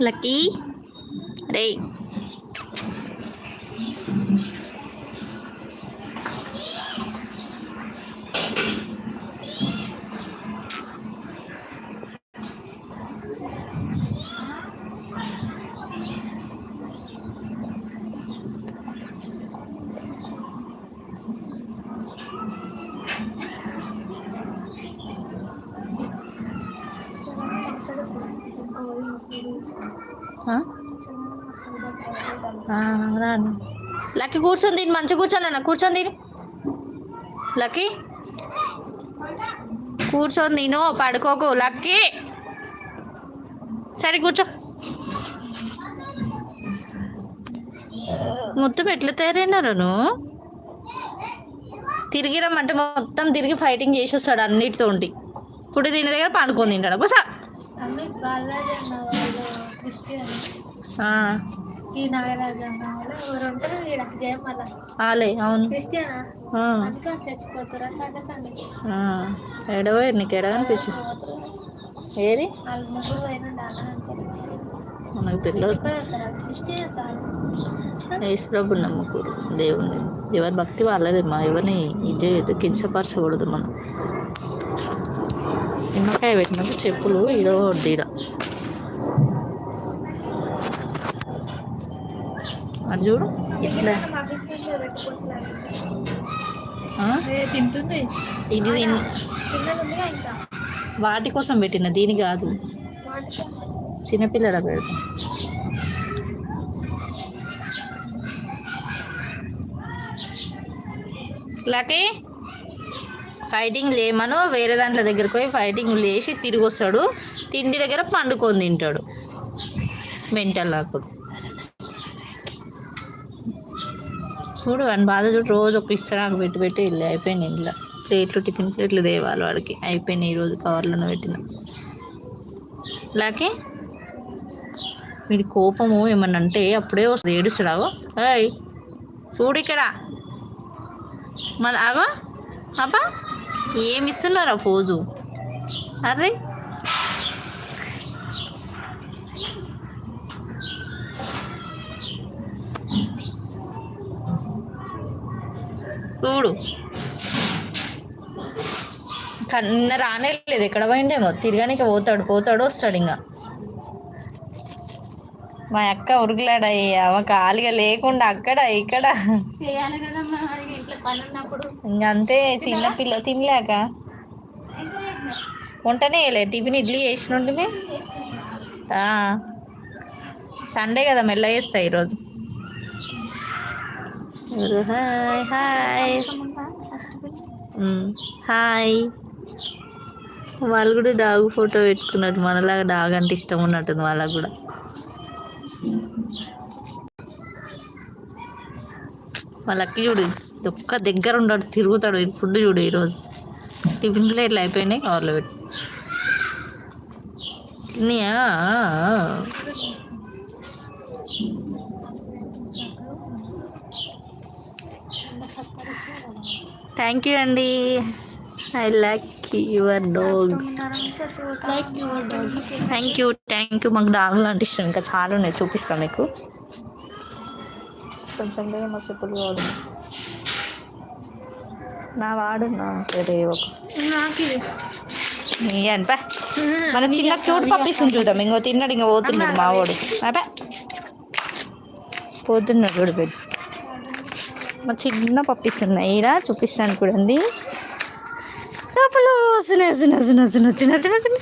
Lucky రే రాను. Lucky కూర్చొని తిని మంచి కూర్చొని అన్న కూర్చొని తిని. లక్కీ? కూర్చొని నేను పడుకోకు లక్కీ. సరే కూర్చో. మొత్తం ఎట్లా తయారైనారు నువ్వు? తిరిగి రమ్మంటే మొత్తం తిరిగి ఫైటింగ్ చేసి వస్తాడు అన్నిటితో ఉండి ఇప్పుడు దీని దగ్గర పండుకొని తింటాడు. కూర్చో. అమ్మి బాలరాజు అన్న వాళ్ళు క్రిస్టియన్. ఆ, ఈ నాగరాజు అన్న వాళ్ళు ఎవరు ఉంటారు ఈడ జయమల్ల ఆలే అవును. క్రిస్టియనా? ఆ, అందుకే చచ్చిపోతారా సండే సండే. ఆ. ఎడవో నీకు అనిపించు ఏది? వాళ్ళు ముగ్గురు పోయినండి అన్న అంతే మనకు తెలియదు. యేసుప్రభు నమ్ముకోరు ఎవరి భక్తి వాళ్ళదేమ్మా ఎవరిని ఇది చేయొద్దు కించపరచకూడదు మనం. నిమ్మకాయ పెట్టినప్పుడు చెప్పులు ఇదో ఈడ అది చూడు. ఆ? తింటుంది. ఇది వాటి కోసం పెట్టిన దీని కాదు. చిన్నపిల్లల పెడతాం. లక్కీ? ఫైటింగ్ లేమను వేరే దాంట్లో దగ్గరికి పోయి ఫైటింగ్ లేచి తిరిగి వస్తాడు తిండి దగ్గర పండుకొని తింటాడు. మెంటల్ లాకుడు చూడు అని బాధ చూడు. రోజు ఒక ఇస్తరాకు పెట్టి పెట్టి వెళ్ళి అయిపోయింది ఇంట్లో ప్లేట్లు టిఫిన్ ప్లేట్లు తేవాలి వాడికి. అయిపోయినాయి ఈరోజు కవర్లను పెట్టిన. లాకే వీడి కోపము ఏమన్నా అంటే అప్పుడే వస్తుంది. ఏడుస్తాడు. ఏయ్ చూడు ఇక్కడ. మళ్ళీ అగో అబ్బా. ఏమి ఇస్తున్నారా ఫోజు? అరే. చూడు. కన్న రానే లేదు. ఎక్కడ పోయిండేమో? తిరగానికి పోతాడు పోతాడు వస్తాడు ఇంకా మా అక్క ఉరుగులాడయ్యా మా ఖాళీగా లేకుండా అక్కడ ఇక్కడ. చేయాలి కదమ్మా ఇంక అంతే చిన్న పిల్ల తినలేక. వంటనే వేయలే టిఫిన్ ఇడ్లీ చేసినట్టు సండే కదా మెల్ల చేస్తా ఈరోజు? Hi hi. హాయ్. వాళ్ళు కూడా డాగ్ ఫోటో పెట్టుకున్నారు మనలాగా డాగ్ అంటే ఇష్టం ఉన్నట్టుంది వాళ్ళకు కూడా. వాళ్ళకి చూడు. ఒక్క దగ్గర ఉండడు తిరుగుతాడు. ఫుడ్ చూడు ఈరోజు. టిఫిన్ ప్లేట్లు అయిపోయినాయి కవర్లో పెట్టి. తిన్నాయా? థ్యాంక్ యూ అండి. I like your dog. Thank you thank you. మాకు డాగులు అంటే ఇష్టం. ఇంకా చాలా ఉన్నాయి చూపిస్తాను మీకు. కొంచెం మా చెప్పులు కావాలి నా వాడు ఒక అనిపా మన చిన్న క్యూట్ పప్పీస్ చూద్దాం. ఇంకో తిన్నాడు ఇంకా పోతున్నాడు మా వాడు. అబ్బా పోతున్నాడు చూడు పెద్ద. మా చిన్న పప్పీస్ ఉన్నాయి. ఈడ చూపిస్తాను చూడండి. లోపల చిన్న చిన్న చిన్న చిన్న చిన్న చిన్న చిన్న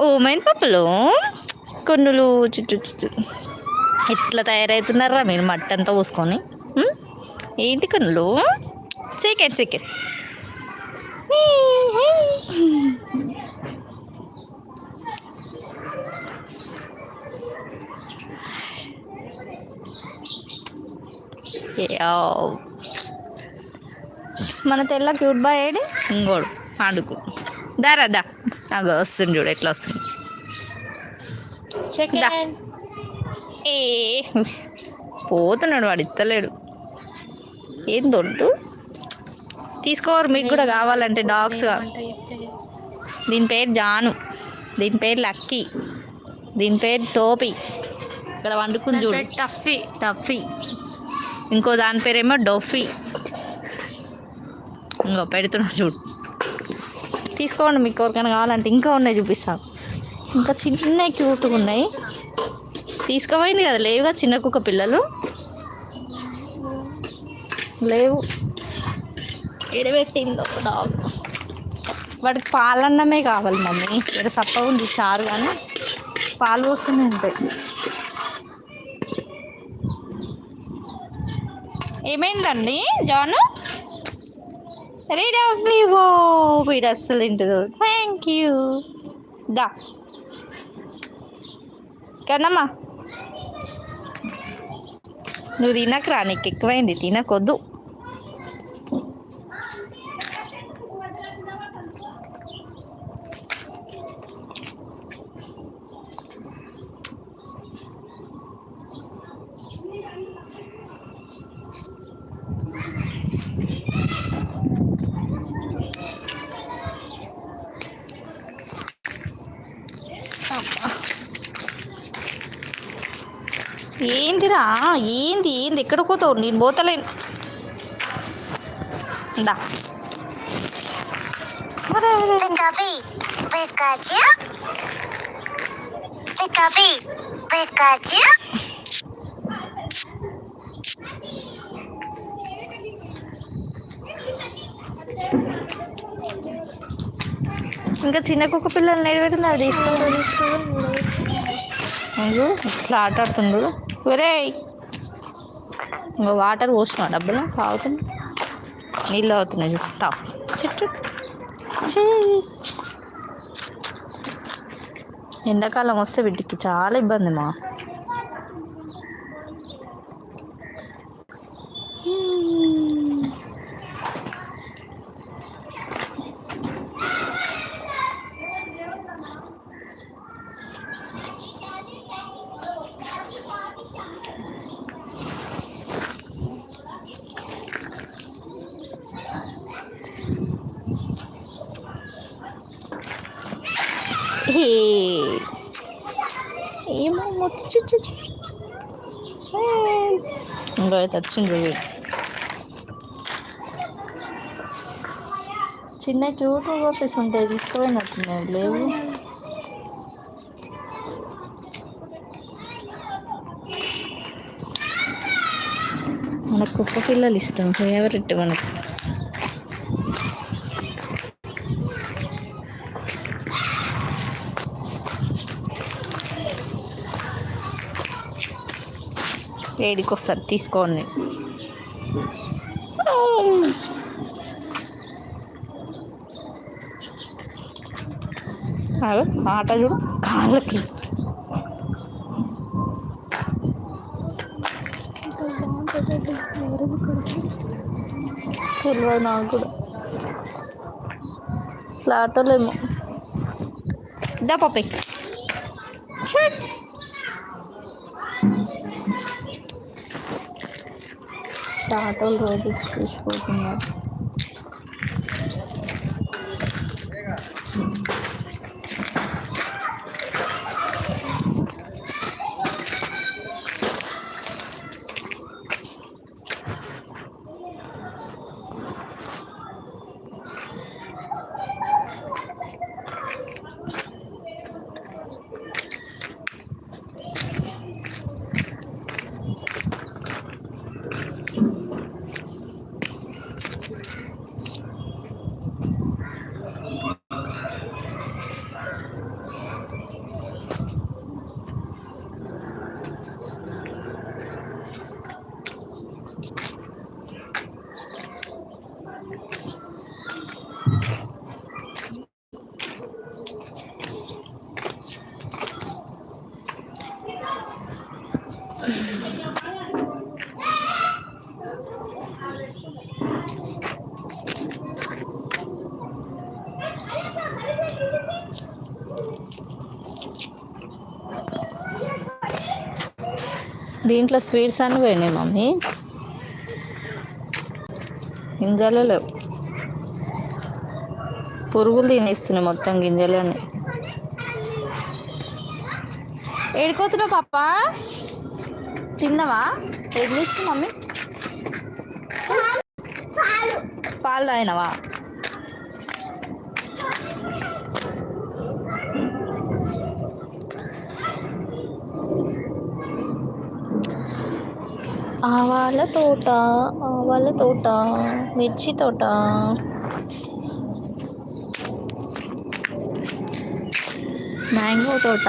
ఓ మైన్ పప్పులు. కొన్నులు చుట్టూ చుట్టూ ఎట్లా తయారవుతున్నారా మీరు మట్టి అంతా పోసుకొని? ఏంటి కన్నులు? చికెన్ చికెన్ మన తెల్ల క్యూట్ బాయ్ ఏడి? ఇంకోడు ఆడుకు. దారా దా. నాకు వస్తుంది చూడు ఎట్లా వస్తుంది. ఏ పోతున్నాడు వాడు ఇస్తలేడు ఏం దొడ్డు? తీసుకోరు మీకు కూడా కావాలంటే డాగ్స్ దీని పేరు జాను. దీని పేరు లక్కీ. దీని పేరు టోపీ. ఇక్కడ వండుకుని చూడు. టఫీ. టఫీ. ఇంకో దాని పేరేమో డొఫీ. ఇంకో పెడుతున్నా చూడు. తీసుకోండి మీకు ఎవరికైనా కావాలంటే ఇంకా ఉన్నాయి చూపిస్తాను ఇంకా చిన్న క్యూట్గా ఉన్నాయి. తీసుకుపోయింది కదా లేవుగా చిన్న కుక్క పిల్లలు. లేవు. ఎడబెట్టిందో డాగ్. వాడికి పాలన్నమే కావాలి మమ్మీ. ఇక్కడ సప్ప ఉంది చారు కానీ పాలు వస్తూనే ఉంటాయి ఏమైందండి జాన్? రీడ్ వివో వీడు అస్సలు తింటుంది థ్యాంక్ యూ. దా. కన్నమ్మా. నువ్వు తినకరా నీకు ఎక్కువైంది తినకొద్దు. ఏందిరా? ఏంది ఏంది? ఎక్కడ పోతావు నేను పోతలేను. దా. ఇంకా చిన్న కుక్క పిల్లలు నిలబెట్టింది అవి తీసుకో ఇట్లా ఆట ఆడుతుండ్రు. ఒరే ఇంకా వాటర్ పోసిన డబ్బులు తాగుతున్నా. నీళ్ళు అవుతున్నాయి చెప్తా చెట్టు. ఎండాకాలం వస్తే వీటికి చాలా ఇబ్బంది మా. ఏమో మొత్తం చూ చూ ఇంకో వచ్చింది చిన్న క్యూట్ పప్పీస్ ఉంటాయి తీసుకుపోయినట్టున్నాయి లేవు మనకు కుక్క పిల్లలు ఇష్టం ఫేవరెట్ మనకు. ఏడికి వస్తుంది తీసుకోండి. అదే ఆట చూడు కాళ్ళకి. తెలియదు నాకు కూడా. ఇట్లా ఆటోలేమో దా 打的我就球球怎么 దీంట్లో స్వీట్స్ అన్నీ పోయినాయి మమ్మీ. గింజలే లేవు. పురుగులు తినేస్తున్నాయి మొత్తం గింజలని ఏడుకోతున్నావు పాప? తిన్నావా? ఏం మమ్మీ? పాలు తాగినావా? ఆవాల తోట వాళ్ళ తోట మిర్చి తోట. మ్యాంగో తోట.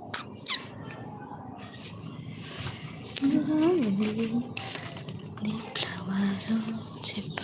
ఫ్లవరు చెప్పు